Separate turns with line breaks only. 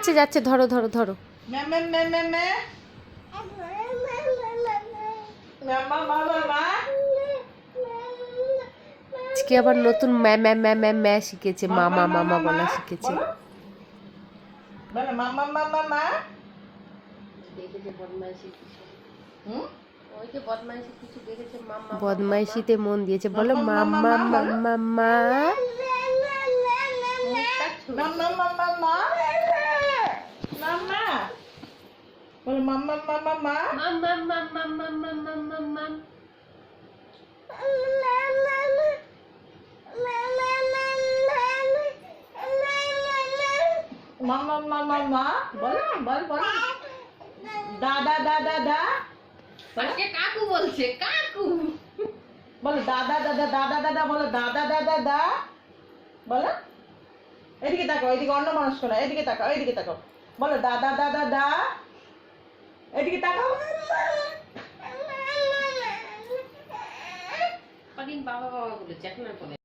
যাচ্ছে যাচ্ছে ধরো ধরো ধরো আজকে আবার নতুন ম্যা ম্যা ম্যা ম্যা ম্যা শিখেছে মামা মামা বলা শিখেছে
মা
বদমাইশিতে মন দিয়েছে বলো মামা মাম্মা মা
বলো মা মা মা মা মা মা মা মা মা মা বলো বল বল দা দা দা দা দা
আজকে কাকু বলছে কাকু
বলো দাদা দাদা দাদা দাদা বলো দাদা দাদা দা বলো এদিকে তাকাও এদিকে অন্য মানুষ না এদিকে তাকাও এদিকে তাকাও বলো দাদা দাদা দা এদিকে তাকাও।
বাবা বাবা বলেছে এখন আর